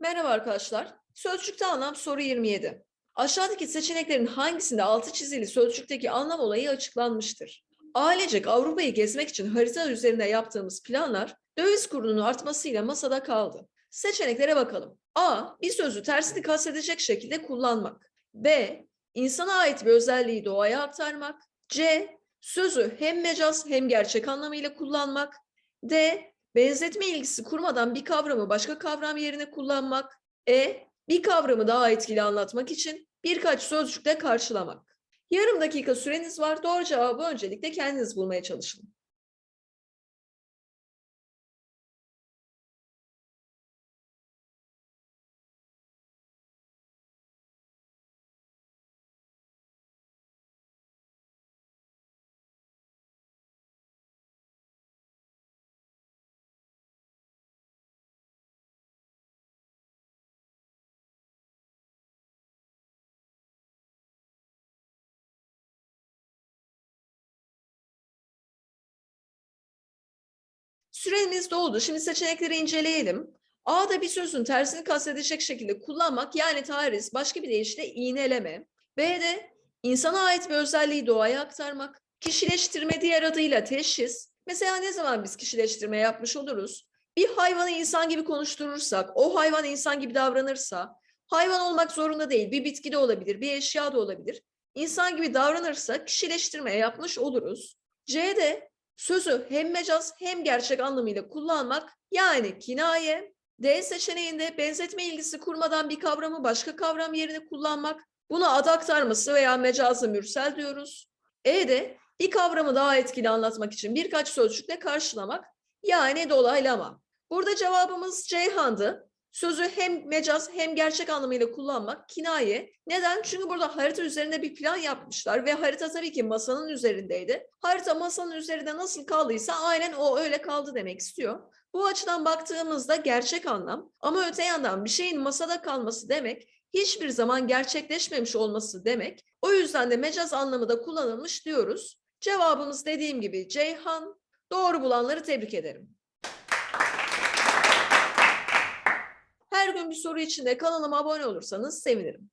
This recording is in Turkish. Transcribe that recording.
Merhaba arkadaşlar. Sözcükte anlam soru 27. Aşağıdaki seçeneklerin hangisinde altı çizili sözcükteki anlam olayı açıklanmıştır? Ailecek Avrupa'yı gezmek için harita üzerinde yaptığımız planlar döviz kurunun artmasıyla masada kaldı. Seçeneklere bakalım. A. Bir sözü tersini kastedecek şekilde kullanmak. B. İnsana ait bir özelliği doğaya aktarmak. C. Sözü hem mecaz hem gerçek anlamıyla kullanmak. D. Benzetme ilgisi kurmadan bir kavramı başka kavram yerine kullanmak. E. Bir kavramı daha etkili anlatmak için birkaç sözcükle karşılamak. Yarım dakika süreniz var. Doğru cevabı öncelikle kendiniz bulmaya çalışın. Süreniz doldu. Şimdi seçenekleri inceleyelim. A'da bir sözün tersini kastedecek şekilde kullanmak yani tariz, başka bir deyişle iğneleme. B'de insana ait bir özelliği doğaya aktarmak. Kişileştirme diğer adıyla teşhis. Mesela ne zaman biz kişileştirme yapmış oluruz? Bir hayvanı insan gibi konuşturursak, o hayvan insan gibi davranırsa, hayvan olmak zorunda değil, bir bitki de olabilir, bir eşya da olabilir. İnsan gibi davranırsa kişileştirme yapmış oluruz. C'de sözü hem mecaz hem gerçek anlamıyla kullanmak yani kinaye. D seçeneğinde benzetme ilgisi kurmadan bir kavramı başka kavram yerine kullanmak. Buna ad aktarması veya mecazı mürsel diyoruz. E'de bir kavramı daha etkili anlatmak için birkaç sözcükle karşılamak yani dolaylama. Burada cevabımız Ceyhan'dı. Sözü hem mecaz hem gerçek anlamıyla kullanmak kinaye. Neden? Çünkü burada harita üzerinde bir plan yapmışlar ve harita tabii ki masanın üzerindeydi. Harita masanın üzerinde nasıl kaldıysa aynen o öyle kaldı demek istiyor. Bu açıdan baktığımızda gerçek anlam ama öte yandan bir şeyin masada kalması demek hiçbir zaman gerçekleşmemiş olması demek. O yüzden de mecaz anlamı da kullanılmış diyoruz. Cevabımız dediğim gibi Ceyhan. Doğru bulanları tebrik ederim. Soru için de kanalıma abone olursanız sevinirim.